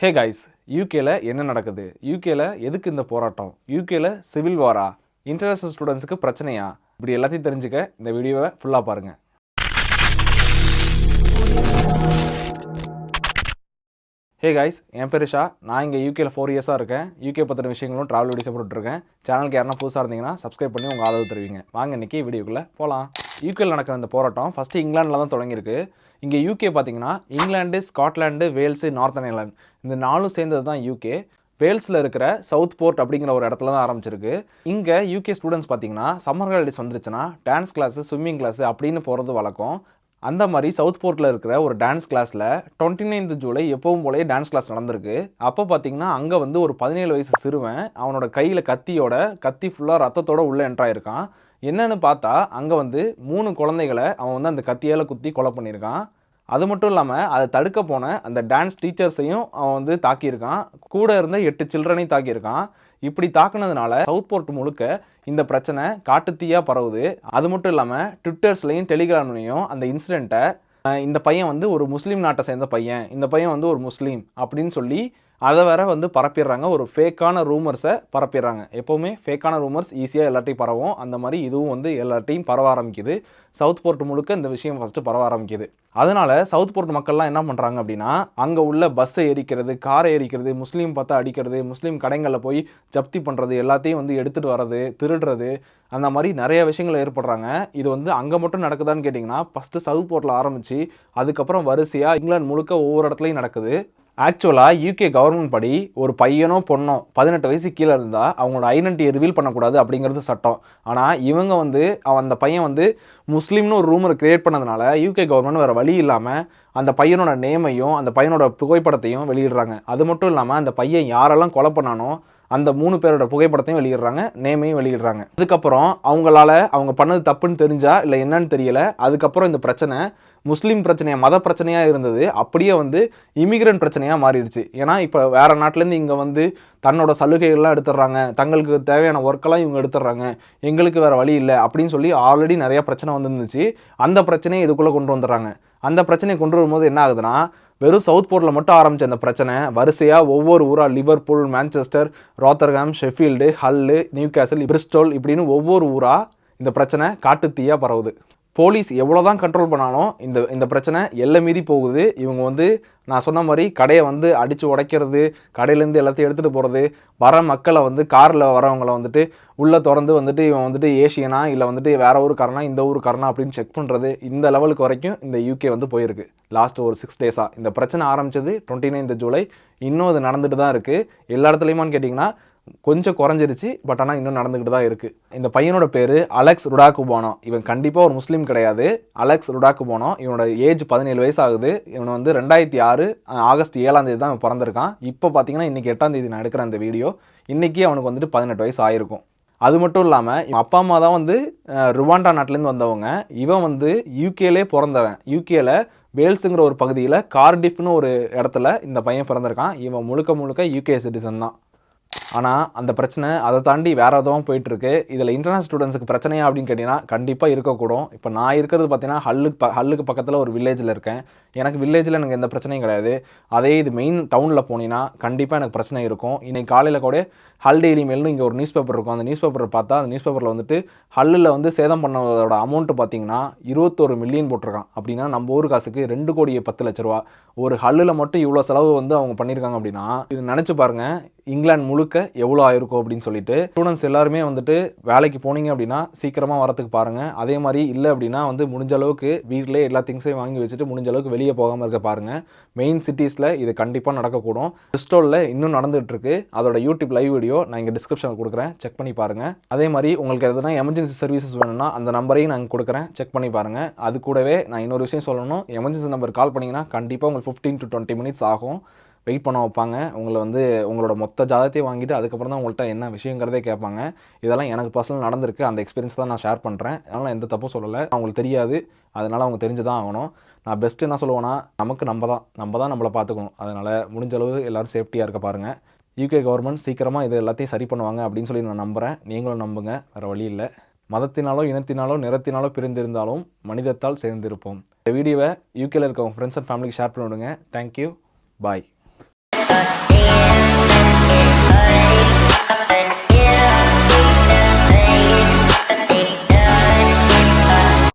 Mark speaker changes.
Speaker 1: Hey guys யூகேல என்ன நடக்குது? யூகேல எதுக்கு இந்த போராட்டம்? யூகேல சிவில் வாரா இன்டர்நேஷனல் ஸ்டூடெண்ட்ஸுக்கு பிரச்சனையா? இப்படி எல்லாத்தையும் தெரிஞ்சுக்க இந்த வீடியோவை ஃபுல்லாக பாருங்கள் ஹே கைஸ் என் பேர் ஷா. நான் இங்கே யூகேல ஃபோர் இயர்ஸாக இருக்கேன். யூகே பற்றின விஷயங்களும் ட்ராவல் வீடியோஸ் போட்டுருக்கேன் சேனலுக்கு யாருன்னா புதுசாக இருந்தீங்கன்னா சப்ஸ்கிரைப் பண்ணி உங்கள் ஆதரவு தருவீங்க. வாங்க இன்னைக்கு வீடியோக்குள்ளே போகலாம் யூகேல நடக்கிற அந்த போராட்டம் ஃபஸ்ட்டு இங்கிலாண்டில் தான் தொடங்கியிருக்கு. இங்கே யூகே பார்த்தீங்கன்னா England Scotland Wales northern island இந்த நாலும் சேர்ந்தது தான் யூகே வேல்ஸில் இருக்கிற சவுத் போர்ட் அப்படிங்கிற ஒரு இடத்துல தான் ஆரம்பிச்சிருக்கு. இங்கே யூகே ஸ்டூடெண்ட்ஸ் பார்த்தீங்கன்னா சம்மர் ஹாலிடேஸ் வந்துருச்சுன்னா டான்ஸ் கிளாஸு ஸ்விம்மிங் கிளாஸு அப்படின்னு போகிறது வழக்கம். அந்த மாதிரி சவுத் போர்ட்டில் இருக்கிற ஒரு டான்ஸ் கிளாஸில் டுவெண்ட்டி நைன்த் ஜூலை எப்பவும் போலே டான்ஸ் கிளாஸ் நடந்திருக்கு. அப்போ பார்த்தீங்கன்னா அங்கே வந்து ஒரு பதினேழு வயசு சிறுவன் அவனோட கையில் கத்தியோட கத்தி ஃபுல்லாக ரத்தத்தோட உள்ளே என்ட்ராயிருக்கான் என்னன்னு பார்த்தா அங்கே வந்து மூணு குழந்தைகளை அவன் வந்து அந்த கத்தியால் குத்தி கொலை பண்ணியிருக்கான். அது மட்டும் இல்லாமல் அதை தடுக்க போன அந்த டான்ஸ் டீச்சர்ஸையும் அவன் வந்து தாக்கியிருக்கான். கூட இருந்த எட்டு சில்ட்ரனையும் தாக்கியிருக்கான். இப்படி தாக்குனதுனால சவுத் போர்ட் முழுக்க இந்த பிரச்சனை காட்டுத்தீயாக பரவுது. அது மட்டும் இல்லாமல் ட்விட்டர்ஸ்லையும் டெலிகிராம்லையும் அந்த இன்சிடெண்ட்டை இந்த பையன் வந்து ஒரு முஸ்லீம் நாட்டை சேர்ந்த பையன் இந்த பையன் வந்து ஒரு முஸ்லீம் அப்படின்னு சொல்லி அதை வேற வந்து பரப்பிடுறாங்க. ஒரு ஃபேக்கான ரூமர்ஸை பரப்பிடுறாங்க. எப்போவுமே ஃபேக்கான ரூமர்ஸ் ஈஸியாக எல்லாத்தையும் பரவும். அந்த மாதிரி இதுவும் வந்து எல்லாத்தையும் பரவ ஆரம்பிக்குது. சவுத் போர்ட் முழுக்க இந்த விஷயம் ஃபஸ்ட்டு பரவ ஆரம்பிக்குது. அதனால் சவுத் போர்ட் மக்கள்லாம் என்ன பண்ணுறாங்க அப்படின்னா அங்கே உள்ள பஸ்ஸை எரிக்கிறது காரை எரிக்கிறது முஸ்லீம் பார்த்தா அடிக்கிறது முஸ்லீம் கடைங்களில் போய் ஜப்தி பண்ணுறது எல்லாத்தையும் வந்து எடுத்துகிட்டு வர்றது திருடுறது அந்த மாதிரி நிறைய விஷயங்கள் ஏற்படுறாங்க. இது வந்து அங்கே மட்டும் நடக்குதான்னு கேட்டிங்கன்னா ஃபஸ்ட்டு சவுத் போர்ட்டில் ஆரம்பித்து அதுக்கப்புறம் வரிசையாக இங்கிலாந்து முழுக்க ஒவ்வொரு இடத்துலையும் நடக்குது. ஆக்சுவலாக யூகே கவர்மெண்ட் படி ஒரு பையனோ பொண்ணோ பதினெட்டு வயசு கீழே இருந்தால் அவங்களோட ஐடென்டிட்டியை ரிவீல் பண்ணக்கூடாது அப்படிங்கிறது சட்டம். ஆனால் இவங்க வந்து அந்த பையன் வந்து முஸ்லீம்னு ஒரு ரூமரை கிரியேட் பண்ணதுனால யூகே கவர்மெண்ட் வேறு வழி இல்லாமல் அந்த பையனோட நேமையும் அந்த பையனோட புகைப்படத்தையும் வெளியிடுறாங்க. அது மட்டும் இல்லாமல் அந்த பையன் யாரெல்லாம் கொலை பண்ணானோ அந்த மூணு பேரோட புகைப்படத்தையும் வெளியிடுறாங்க நேமையும் வெளியிடுறாங்க. அதுக்கப்புறம் அவங்களால அவங்க பண்ணது தப்புன்னு தெரிஞ்சா இல்லை என்னன்னு தெரியல அதுக்கப்புறம் இந்த பிரச்சனை முஸ்லீம் பிரச்சனையாக மத பிரச்சனையாக இருந்தது அப்படியே வந்து இமிகிரண்ட் பிரச்சனையாக மாறிடுச்சு. ஏன்னா இப்போ வேறு நாட்டிலேருந்து இங்கே வந்து தன்னோட சலுகைகள்லாம் எடுத்துடுறாங்க தங்களுக்கு தேவையான ஒர்க்கெல்லாம் இவங்க எடுத்துடுறாங்க எங்களுக்கு வேறு வழி இல்லை அப்படின்னு சொல்லி ஆல்ரெடி நிறையா பிரச்சனை வந்துருந்துச்சு. அந்த பிரச்சனையை இதுக்குள்ளே கொண்டு வந்துடுறாங்க. அந்த பிரச்சனையை கொண்டு வரும்போது என்ன ஆகுதுன்னா வெறும் சவுத் போர்ட்டில் மட்டும் ஆரம்பித்த அந்த பிரச்சனை. வரிசையாக ஒவ்வொரு ஊராக Liverpool Manchester Rotherham Sheffield Hull Newcastle Bristol இப்படின்னு ஒவ்வொரு ஊராக இந்த பிரச்சனை காட்டுத்தீயாக பரவுது. போலீஸ் எவ்வளோ தான் கண்ட்ரோல் பண்ணாலும் இந்த இந்த பிரச்சனை எல்லை மீறி போகுது. இவங்க வந்து நான் சொன்ன மாதிரி கடையை வந்து அடித்து உடைக்கிறது கடையிலேருந்து எல்லாத்தையும் எடுத்துகிட்டு போகிறது வர மக்களை வந்து காரில் வரவங்களை வந்துட்டு உள்ளே திறந்து வந்துட்டு இவன் வந்துட்டு ஏஷியனா இல்லை வந்துட்டு வேற ஊருக்காரனா இந்த ஊருக்காரனா அப்படின்னு செக் பண்ணுறது இந்த லெவலுக்கு வரைக்கும் இந்த யூகே வந்து போயிருக்கு. லாஸ்ட் ஒரு சிக்ஸ் டேஸாக இந்த பிரச்சனை ஆரம்பித்தது டுவெண்ட்டி நைன்த் ஜூலை இன்னும் அது நடந்துட்டு தான் இருக்குது எல்லா இடத்துலையுமான்னு கேட்டிங்கன்னா கொஞ்சம் குறைஞ்சிருச்சு பட் ஆனால் இன்னும் நடந்துக்கிட்டு தான் இருக்குது இந்த பையனோட பேர் அலெக்ஸ் ருடாக்குபானோ இவன் கண்டிப்பாக ஒரு முஸ்லீம் கிடையாது. அலெக்ஸ் ருடாக்குபானோ இவனோட ஏஜ் பதினேழு வயசு ஆகுது இவன் வந்து ரெண்டாயிரத்தி ஆறு ஆகஸ்ட் ஏழாம் தேதி தான் இவன் பிறந்திருக்கான். இப்போ பார்த்தீங்கன்னா இன்றைக்கி எட்டாம் தேதி நான் எடுக்கிற அந்த வீடியோ இன்றைக்கி அவனுக்கு வந்துட்டு பதினெட்டு வயசு ஆயிருக்கும். அது மட்டும் இல்லாமல் இவன் அப்பா அம்மா தான் வந்து ருவாண்டா நாட்டிலேருந்து வந்தவங்க. இவன் வந்து யூகேலே பிறந்தவன். யூகேல வேல்ஸுங்கிற ஒரு பகுதியில் கார்டிஃப்னு ஒரு இடத்துல இந்த பையன் பிறந்திருக்கான். இவன் முழுக்க முழுக்க யூகே சிட்டிசன் தான். ஆனால் அந்த பிரச்சனை அதை தாண்டி வேறு எதுவும் போயிட்டுருக்கு. இதில் இன்டர்நேஷனல் ஸ்டூடெண்ட்ஸுக்கு பிரச்சனையா அப்படின்னு கேட்டிங்கன்னா கண்டிப்பாக இருக்கக்கூடும். இப்போ நான் இருக்கிறது பார்த்தீங்கன்னா ஹல்லுக்கு ப ஹல்லுக்கு பக்கத்தில் ஒரு வில்லேஜில் இருக்கேன். எனக்கு வில்லேஜில் எனக்கு எந்த பிரச்சனையும் கிடையாது. அதே இது மெயின் டவுனில் போனீங்கன்னா கண்டிப்பாக எனக்கு பிரச்சனை இருக்கும். இன்னைக்கு காலையில் கூட ஹல் டெய்லி மெயில்னு இங்கே ஒரு நியூஸ் பேப்பர் இருக்கும். அந்த நியூஸ் பேப்பரை பார்த்தா அந்த நியூஸ் பேப்பரில் வந்துட்டு ஹல்லில் வந்து சேதம் பண்ணதோட அமௌண்ட்டு பார்த்தீங்கன்னா இருபத்தொரு மில்லியன் போட்டிருக்கான். அப்படின்னா நம்ம ஊர் காசுக்கு ரெண்டு கோடியே பத்து லட்ச ரூபா. ஒரு ஹல்லில் மட்டும் இவ்வளோ செலவு வந்து அவங்க பண்ணியிருக்காங்க அப்படின்னா இது நினச்சி பாருங்கள் இங்கிலாந்து முழுக்க எவ்வளோ ஆயிருக்கும் அப்படின்னு சொல்லிட்டு ஸ்டூடெண்ட்ஸ் எல்லாருமே வந்துட்டு வேலைக்கு போனீங்க அப்படின்னா சீக்கிரமாக வரத்துக்கு பாருங்கள் அதே மாதிரி இல்லை அப்படின்னா வந்து முடிஞ்ச அளவுக்கு வீட்டிலே எல்லா திங்ஸையும் வாங்கி வச்சுட்டு முடிஞ்ச அளவுக்கு வெளியே போகாமல் இருக்க பாருங்கள் மெயின் சிட்டிஸில் இது கண்டிப்பாக நடக்கக்கூடும். பிரிஸ்டோலில் இன்னும் நடந்துகிட்டு இருக்கு அதோட யூடியூப் லைவ் வீடியோ நான் இங்கே டிஸ்கிரிப்ஷனில் கொடுக்குறேன். செக் பண்ணி பாருங்கள் அதே மாதிரி உங்களுக்கு எதனா எமர்ஜென்சி சர்வீசஸ் வேணும்னா அந்த நம்பரையும் நாங்கள் கொடுக்குறேன். செக் பண்ணி பாருங்கள் அது கூடவே நான் இன்னொரு விஷயம் சொல்லணும். எமர்ஜென்சி நம்பர் கால் பண்ணிங்கன்னா கண்டிப்பாக உங்களுக்கு ஃபிஃப்டீன் டு டுவெண்ட்டி மினிட்ஸ் ஆகும். வெயிட் பண்ண வைப்பாங்க. உங்களை வந்து உங்களோட மொத்த ஜாதத்தையும் வாங்கிட்டு அதுக்கப்புறம் தான் உங்கள்கிட்ட என்ன விஷயங்கிறதே கேட்பாங்க. இதெல்லாம் எனக்கு பர்சனல் நடந்திருக்கு. அந்த எக்ஸ்பீரியன்ஸ் தான் நான் ஷேர் பண்ணுறேன் அதனால் எந்த தப்பும் சொல்லலை. அவங்களுக்கு தெரியாது. அதனால் அவங்க தெரிஞ்சு தான் ஆகணும். நான் பெஸ்ட்டு என்ன சொல்லுவேன்னா நமக்கு நம்ம தான் நம்ம தான் நம்மளை பார்த்துக்கணும். அதனால் முடிஞ்ச அளவு எல்லோரும் சேஃப்டியாக இருக்க பாருங்கள் யூகே கவர்மெண்ட் சீக்கிரமாக இது எல்லாத்தையும் சரி பண்ணுவாங்க அப்படின்னு சொல்லி நான் நம்புகிறேன் நீங்களும் நம்புங்க. வேறு வழி இல்லை. மதத்தினாலோ இனத்தினாலோ நிறத்தினாலோ பிரிந்திருந்தாலும் மனிதத்தால் சேர்ந்திருப்போம். இந்த வீடியோவை யூகேல இருக்க உங்கள் ஃப்ரெண்ட்ஸ் அண்ட் ஃபேமிலிக்கு ஷேர் பண்ணி விடுங்க தேங்க்யூ பாய்
Speaker 2: that.